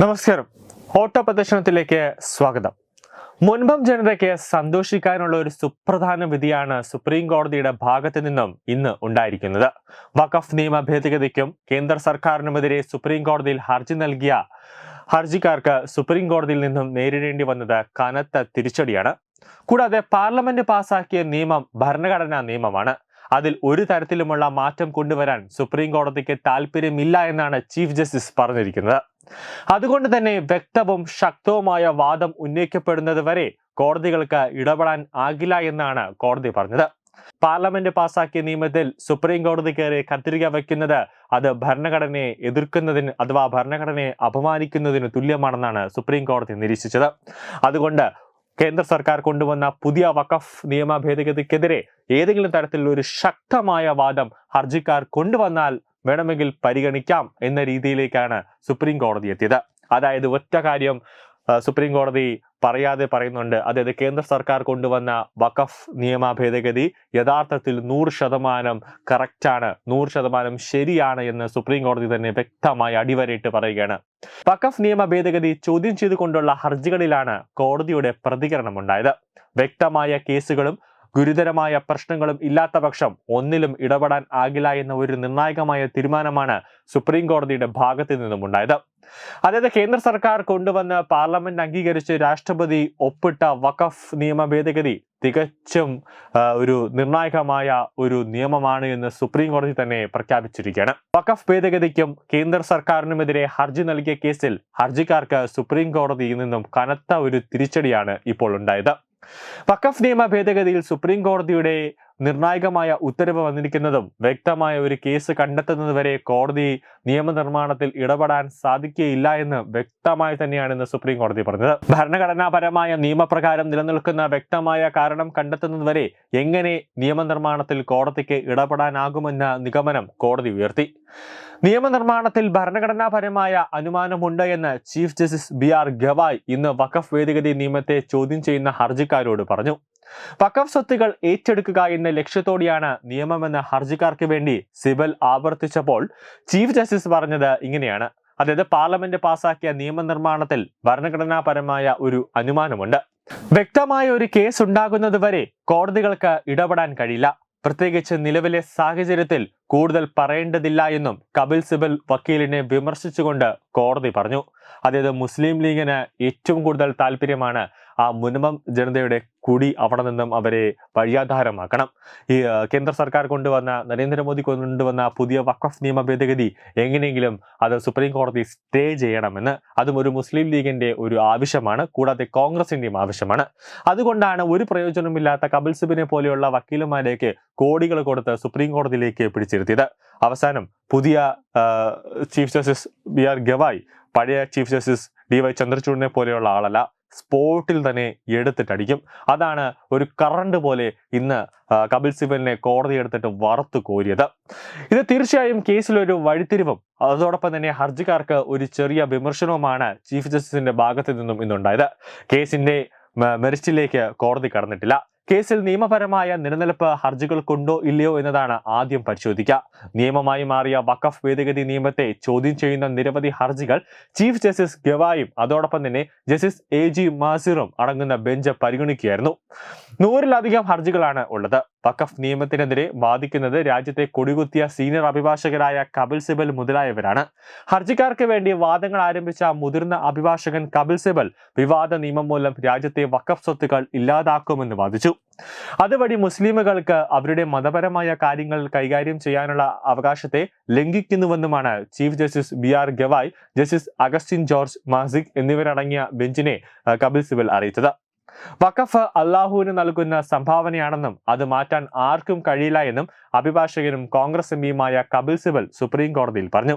നമസ്കാരം. ഓട്ടോ പ്രദർശനത്തിലേക്ക് സ്വാഗതം. മുൻപം ജനതയ്ക്ക് സന്തോഷിക്കാനുള്ള ഒരു സുപ്രധാന വിധിയാണ് സുപ്രീം കോടതിയുടെ ഭാഗത്തു നിന്നും ഇന്ന് ഉണ്ടായിരിക്കുന്നത്. വഖഫ് നിയമ ഭേദഗതിക്കും കേന്ദ്ര സർക്കാരിനുമെതിരെ സുപ്രീം കോടതിയിൽ ഹർജി നൽകിയ ഹർജിക്കാർക്ക് സുപ്രീം കോടതിയിൽ നിന്നും നേരിടേണ്ടി വന്നത് കനത്ത തിരിച്ചടിയാണ്. കൂടാതെ പാർലമെന്റ് പാസാക്കിയ നിയമം ഭരണഘടനാ നിയമമാണ്. അതിൽ ഒരു തരത്തിലുമുള്ള മാറ്റം കൊണ്ടുവരാൻ സുപ്രീം കോടതിക്ക് താല്പര്യമില്ല എന്നാണ് ചീഫ് ജസ്റ്റിസ് പറഞ്ഞിരിക്കുന്നത്. അതുകൊണ്ട് തന്നെ വ്യക്തവും ശക്തവുമായ വാദം ഉന്നയിക്കപ്പെടുന്നത് വരെ കോടതികൾക്ക് ഇടപെടാൻ ആകില്ല എന്നാണ് കോടതി പറഞ്ഞത്. പാർലമെന്റ് പാസാക്കിയ നിയമത്തിൽ സുപ്രീം കോടതി കയറി കത്തിരിക വയ്ക്കുന്നത് അത് ഭരണഘടനയെ എതിർക്കുന്നതിന് അഥവാ ഭരണഘടനയെ അപമാനിക്കുന്നതിന് തുല്യമാണെന്നാണ് സുപ്രീം കോടതി നിരീക്ഷിച്ചത്. അതുകൊണ്ട് കേന്ദ്ര സർക്കാർ കൊണ്ടുവന്ന പുതിയ വഖഫ് നിയമ ഭേദഗതിക്കെതിരെ ഏതെങ്കിലും തരത്തിലുള്ള ഒരു ശക്തമായ വാദം ഹർജിക്കാർ കൊണ്ടുവന്നാൽ വേണമെങ്കിൽ പരിഗണിക്കാം എന്ന രീതിയിലേക്കാണ് സുപ്രീം കോടതി എത്തിയത്. അതായത് ഒറ്റ കാര്യം സുപ്രീം കോടതി പറയാതെ പറയുന്നുണ്ട്. അതായത് കേന്ദ്ര സർക്കാർ കൊണ്ടുവന്ന വഖഫ് നിയമ ഭേദഗതി യഥാർത്ഥത്തിൽ നൂറ് ശതമാനം കറക്റ്റാണ് നൂറ് ശതമാനം ശരിയാണ് എന്ന് സുപ്രീം കോടതി തന്നെ വ്യക്തമായി അടിവരയിട്ട് പറയുകയാണ്. വഖഫ് നിയമ ഭേദഗതി ചോദ്യം ചെയ്തുകൊണ്ടുള്ള ഹർജികളിലാണ് കോടതിയുടെ പ്രതികരണം ഉണ്ടായത് വ്യക്തമായ കേസുകളും ഗുരുതരമായ പ്രശ്നങ്ങളും ഇല്ലാത്ത പക്ഷം ഒന്നിലും ഇടപെടാൻ ആകില്ല എന്ന ഒരു നിർണായകമായ തീരുമാനമാണ് സുപ്രീം കോടതിയുടെ ഭാഗത്തു നിന്നും ഉണ്ടായത്. അതായത് കേന്ദ്ര സർക്കാർ കൊണ്ടുവന്ന് പാർലമെന്റ് അംഗീകരിച്ച് രാഷ്ട്രപതി ഒപ്പിട്ട വഖഫ് നിയമ ഭേദഗതി തികച്ചും ഒരു നിർണായകമായ ഒരു നിയമമാണ് എന്ന് സുപ്രീം കോടതി തന്നെ പ്രഖ്യാപിച്ചിരിക്കുകയാണ്. വഖഫ് ഭേദഗതിക്കും കേന്ദ്ര സർക്കാരിനുമെതിരെ ഹർജി നൽകിയ കേസിൽ ഹർജിക്കാർക്ക് സുപ്രീം കോടതിയിൽ നിന്നും കനത്ത ഒരു തിരിച്ചടിയാണ് ഇപ്പോൾ ഉണ്ടായത്. വഖഫ് നിയമ ഭേദഗതിയിൽ സുപ്രീം കോടതിയുടെ നിർണായകമായ ഉത്തരവ് വന്നിരിക്കുന്നതും വ്യക്തമായ ഒരു കേസ് കണ്ടെത്തുന്നതുവരെ കോടതി നിയമനിർമ്മാണത്തിൽ ഇടപെടാൻ സാധിക്കുകയില്ല എന്ന് വ്യക്തമായി തന്നെയാണ് ഇന്ന് സുപ്രീം കോടതി പറഞ്ഞത്. ഭരണഘടനാപരമായ നിയമപ്രകാരം നിലനിൽക്കുന്ന വ്യക്തമായ കാരണം കണ്ടെത്തുന്നതുവരെ എങ്ങനെ നിയമനിർമ്മാണത്തിൽ കോടതിക്ക് ഇടപെടാനാകുമെന്ന നിഗമനം കോടതി ഉയർത്തി. നിയമനിർമ്മാണത്തിൽ ഭരണഘടനാപരമായ അനുമാനമുണ്ട് എന്ന് chief justice B R Gavai ഇന്ന് വഖഫ് ഭേദഗതി നിയമത്തെ ചോദ്യം ചെയ്യുന്ന ഹർജിക്കാരോട് പറഞ്ഞു. വഖഫ് സ്വത്തുകൾ ഏറ്റെടുക്കുക എന്ന ലക്ഷ്യത്തോടെയാണ് നിയമമെന്ന് ഹർജിക്കാർക്ക് വേണ്ടി സിബൽ ആവർത്തിച്ചപ്പോൾ ചീഫ് ജസ്റ്റിസ് പറഞ്ഞത് ഇങ്ങനെയാണ്. അതായത് പാർലമെന്റ് പാസാക്കിയ നിയമനിർമ്മാണത്തിൽ ഭരണഘടനാപരമായ ഒരു അനുമാനമുണ്ട്. വ്യക്തമായ ഒരു കേസ് ഉണ്ടാകുന്നതുവരെ കോടതികൾക്ക് ഇടപെടാൻ കഴിയില്ല. പ്രത്യേകിച്ച് നിലവിലെ സാഹചര്യത്തിൽ കൂടുതൽ പറയേണ്ടതില്ല എന്നും കപിൽ സിബൽ വക്കീലിനെ വിമർശിച്ചുകൊണ്ട് കോടതി പറഞ്ഞു. അതായത് മുസ്ലിം ലീഗിന് ഏറ്റവും കൂടുതൽ താല്പര്യമാണ് ആ മുനമം ജനതയുടെ കുടി അവിടെ നിന്നും അവരെ വഴിയാധാരമാക്കണം ഈ കേന്ദ്ര സർക്കാർ കൊണ്ടുവന്ന നരേന്ദ്രമോദി കൊണ്ടുവന്ന പുതിയ വഖഫ് നിയമ ഭേദഗതി എങ്ങനെയെങ്കിലും അത് സുപ്രീം കോടതി സ്റ്റേ ചെയ്യണമെന്ന് അതും ഒരു മുസ്ലിം ലീഗിന്റെ ഒരു ആവശ്യമാണ് കൂടാതെ കോൺഗ്രസിന്റെയും ആവശ്യമാണ്. അതുകൊണ്ടാണ് ഒരു പ്രയോജനമില്ലാത്ത കപിൽ സിബിനെ പോലെയുള്ള വക്കീലന്മാരേക്ക് കോടികൾ കൊടുത്ത് സുപ്രീം കോടതിയിലേക്ക് പിടിച്ചിരുത്തിയത്. അവസാനം പുതിയ chief justice B R Gavai പഴയ ചീഫ് ജസ്റ്റിസ് ഡി വൈ ചന്ദ്രചൂഡിനെ പോലെയുള്ള ആളല്ല സ്പോട്ടിൽ തന്നെ എടുത്തിട്ടടിക്കും. അതാണ് ഒരു കറണ്ട് പോലെ ഇന്ന് കപിൽ സിബലിനെ കോടതി എടുത്തിട്ട് വറുത്തു കോരിയത്. ഇത് തീർച്ചയായും കേസിലൊരു വഴിത്തിരിവും. അതോടൊപ്പം തന്നെ ഹർജിക്കാർക്ക് ഒരു ചെറിയ വിമർശനവുമാണ് ചീഫ് ജസ്റ്റിസിന്റെ ഭാഗത്തു നിന്നും ഇന്നുണ്ടായത്. കേസിന്റെ മെറിസ്റ്റിലേക്ക് കോടതി കടന്നിട്ടില്ല. കേസിൽ നിയമപരമായ നിലനിൽപ്പ് ഹർജികൾക്കുണ്ടോ ഇല്ലയോ എന്നതാണ് ആദ്യം പരിശോധിക്കുക. നിയമമായി മാറിയ വഖഫ് ഭേദഗതി നിയമത്തെ ചോദ്യം ചെയ്യുന്ന നിരവധി ഹർജികൾ ചീഫ് ജസ്റ്റിസ് ഗവായും അതോടൊപ്പം തന്നെ ജസ്റ്റിസ് എ ജി മാസിറും അടങ്ങുന്ന ബെഞ്ച് പരിഗണിക്കുകയായിരുന്നു. നൂറിലധികം ഹർജികളാണ് ഉള്ളത്. വഖഫ് നിയമത്തിനെതിരെ വാദിക്കുന്നത് രാജ്യത്തെ കൊടികുത്തിയ സീനിയർ അഭിഭാഷകരായ കപിൽ സിബൽ മുതലായവരാണ്. ഹർജിക്കാർക്ക് വേണ്ടി വാദങ്ങൾ ആരംഭിച്ച മുതിർന്ന അഭിഭാഷകൻ കപിൽ സിബൽ വിവാദ നിയമം മൂലം രാജ്യത്തെ വഖഫ് സ്വത്തുക്കൾ ഇല്ലാതാക്കുമെന്ന് വാദിച്ചു. അതുവഴി മുസ്ലിമുകൾക്ക് അവരുടെ മതപരമായ കാര്യങ്ങൾ കൈകാര്യം ചെയ്യാനുള്ള അവകാശത്തെ ലംഘിക്കുന്നുവെന്നുമാണ് chief justice B R Gavai justice Augustine George മാസിക് എന്നിവരടങ്ങിയ ബെഞ്ചിനെ കപിൽ സിബൽ അറിയിച്ചത്. വഖഫ് അള്ളാഹുവിന് നൽകുന്ന സംഭാവനയാണെന്നും അത് മാറ്റാൻ ആർക്കും കഴിയില്ല എന്നും അഭിഭാഷകനും കോൺഗ്രസ് എംപിയുമായ കപിൽ സിബൽ സുപ്രീം കോടതിയിൽ പറഞ്ഞു.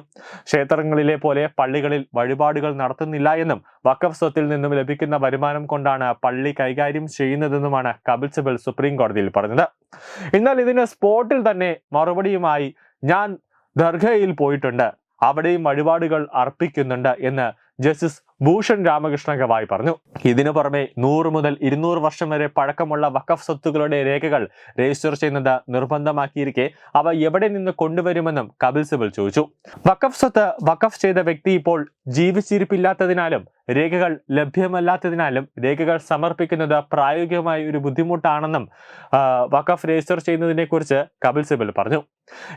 ക്ഷേത്രങ്ങളിലെ പോലെ പള്ളികളിൽ വഴിപാടുകൾ നടത്തുന്നില്ല എന്നും വഖഫ് സ്വത്തിൽ നിന്നും ലഭിക്കുന്ന വരുമാനം കൊണ്ടാണ് പള്ളി കൈകാര്യം ചെയ്യുന്നതെന്നുമാണ് കപിൽ സിബൽ സുപ്രീം കോടതിയിൽ പറഞ്ഞത്. എന്നാൽ ഇതിന് സ്പോട്ടിൽ തന്നെ മറുപടിയുമായി ഞാൻ ദർഗയിൽ പോയിട്ടുണ്ട്. അവിടെയും വഴിപാടുകൾ അർപ്പിക്കുന്നുണ്ട് എന്ന് ജസ്റ്റിസ് ഭൂഷൺ രാമകൃഷ്ണ ഗവായ് പറഞ്ഞു. ഇതിനു പുറമെ നൂറ് മുതൽ ഇരുന്നൂറ് വർഷം വരെ പഴക്കമുള്ള വഖഫ് സ്വത്തുക്കളുടെ രേഖകൾ രജിസ്റ്റർ ചെയ്യുന്നത് നിർബന്ധമാക്കിയിരിക്കെ അവ എവിടെ നിന്ന് കൊണ്ടുവരുമെന്നും കപിൽ സിബൽ ചോദിച്ചു. വഖഫ് സ്വത്ത് വഖഫ് ചെയ്ത വ്യക്തി ഇപ്പോൾ ജീവിച്ചിരിപ്പില്ലാത്തതിനാലും രേഖകൾ ലഭ്യമല്ലാത്തതിനാലും രേഖകൾ സമർപ്പിക്കുന്നത് പ്രായോഗികമായ ഒരു ബുദ്ധിമുട്ടാണെന്നും വഖഫ് രജിസ്റ്റർ ചെയ്യുന്നതിനെ കുറിച്ച് കപിൽ സിബൽ പറഞ്ഞു.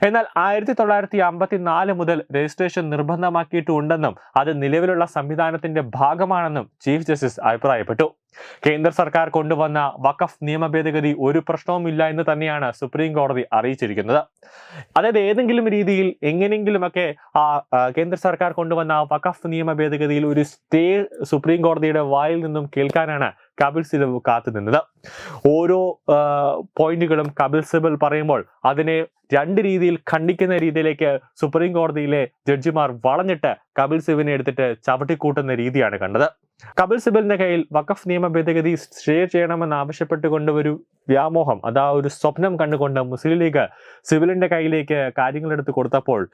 എന്നാൽ ആയിരത്തി തൊള്ളായിരത്തി അമ്പത്തി നാല് മുതൽ രജിസ്ട്രേഷൻ നിർബന്ധമാക്കിയിട്ടുണ്ടെന്നും അത് നിലവിലുള്ള ഭാഗമാണെന്നും ചീഫ് ജസ്റ്റിസ് അഭിപ്രായപ്പെട്ടു. കേന്ദ്ര സർക്കാർ കൊണ്ടുവന്ന വഖഫ് നിയമ ഭേദഗതി ഒരു പ്രശ്നവുമില്ല എന്ന് തന്നെയാണ് സുപ്രീം കോടതി അറിയിച്ചിരിക്കുന്നത്. അതായത് ഏതെങ്കിലും രീതിയിൽ എങ്ങനെയെങ്കിലുമൊക്കെ ആ കേന്ദ്ര സർക്കാർ കൊണ്ടുവന്ന വഖഫ് നിയമ ഭേദഗതിയിൽ ഒരു സ്റ്റേ സുപ്രീം കോടതിയുടെ വായിൽ നിന്നും കേൾക്കാനാണ് കപിൽ സിബൽ കാത്തു നിന്നത്. ഓരോ പോയിന്റുകളും കപിൽ സിബൽ പറയുമ്പോൾ അതിനെ രണ്ട് രീതിയിൽ ഖണ്ഡിക്കുന്ന രീതിയിലേക്ക് സുപ്രീം കോടതിയിലെ ജഡ്ജിമാർ വളഞ്ഞിട്ട് കപിൽ സിബിനെ എടുത്തിട്ട് ചവിട്ടിക്കൂട്ടുന്ന രീതിയാണ് കണ്ടത്. കപിൽ സിബലിന്റെ കയ്യിൽ വഖഫ് നിയമ ഭേദഗതി ഷെയർ ചെയ്യണമെന്ന് ആവശ്യപ്പെട്ടുകൊണ്ട് ഒരു വ്യാമോഹം. അതാ ഒരു സ്വപ്നം കണ്ടുകൊണ്ട് മുസ്ലിം ലീഗ് സിബലിന്റെ കയ്യിലേക്ക് കാര്യങ്ങൾ എടുത്ത് കൊടുത്തപ്പോൾ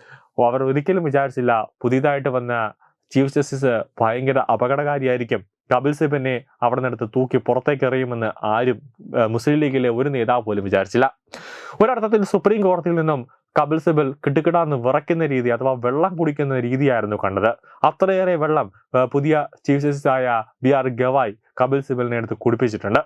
അവർ ഒരിക്കലും വിചാരിച്ചില്ല പുതിയതായിട്ട് വന്ന ചീഫ് ജസ്റ്റിസ് ഭയങ്കര അപകടകാരിയായിരിക്കും. കപിൽ സിബലിനെ അവിടെ നിന്നെടുത്ത് തൂക്കി പുറത്തേക്ക് എറിയുമെന്ന് ആരും മുസ്ലിം ലീഗിലെ ഒരു നേതാവ് പോലും വിചാരിച്ചില്ല. ഒരർത്ഥത്തിൽ സുപ്രീം കോടതിയിൽ നിന്നും കപിൽ സിബൽ കിട്ടുകിടാന്ന് വിറയ്ക്കുന്ന രീതി അഥവാ വെള്ളം കുടിക്കുന്ന രീതിയായിരുന്നു കണ്ടത്. അത്രയേറെ വെള്ളം പുതിയ ചീഫ് ജസ്റ്റിസ് ആയ ബി ആർ ഗവായ് കപിൽ സിബലിനെ എടുത്ത് കുടിപ്പിച്ചിട്ടുണ്ട്.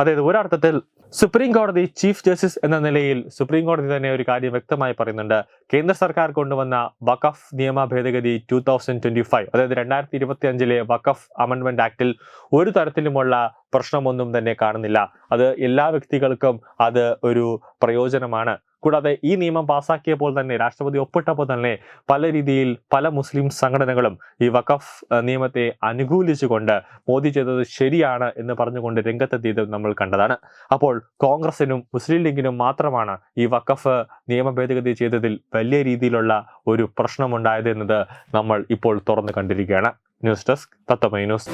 അതായത് ഒരർത്ഥത്തിൽ സുപ്രീം കോടതി ചീഫ് ജസ്റ്റിസ് എന്ന നിലയിൽ സുപ്രീം കോടതി തന്നെ ഒരു കാര്യം വ്യക്തമായി പറയുന്നുണ്ട്. കേന്ദ്ര സർക്കാർ കൊണ്ടുവന്ന വഖഫ് നിയമ ഭേദഗതി ടു തൗസൻഡ് ട്വന്റി ഫൈവ് അതായത് രണ്ടായിരത്തി ഇരുപത്തി അഞ്ചിലെ വഖഫ് അമെൻമെന്റ് ആക്ടിൽ ഒരു തരത്തിലുമുള്ള പ്രശ്നമൊന്നും തന്നെ കാണുന്നില്ല. അത് എല്ലാ വ്യക്തികൾക്കും അത് ഒരു പ്രയോജനമാണ്. കൂടാതെ ഈ നിയമം പാസാക്കിയപ്പോൾ തന്നെ രാഷ്ട്രപതി ഒപ്പിട്ടപ്പോൾ തന്നെ പല രീതിയിൽ പല മുസ്ലിം സംഘടനകളും ഈ വഖഫ് നിയമത്തെ അനുകൂലിച്ചുകൊണ്ട് മോദി ചെയ്തത് ശരിയാണ് എന്ന് പറഞ്ഞുകൊണ്ട് രംഗത്തെത്തിയത് നമ്മൾ കണ്ടതാണ്. അപ്പോൾ കോൺഗ്രസിനും മുസ്ലിം ലീഗിനും മാത്രമാണ് ഈ വഖഫ് നിയമ ഭേദഗതി ചെയ്തതിൽ വലിയ രീതിയിലുള്ള ഒരു പ്രശ്നമുണ്ടായത് എന്നത് നമ്മൾ ഇപ്പോൾ തുറന്നു കണ്ടിരിക്കുകയാണ്. ന്യൂസ് ഡെസ്ക് തത്തമൈ ന്യൂസ്.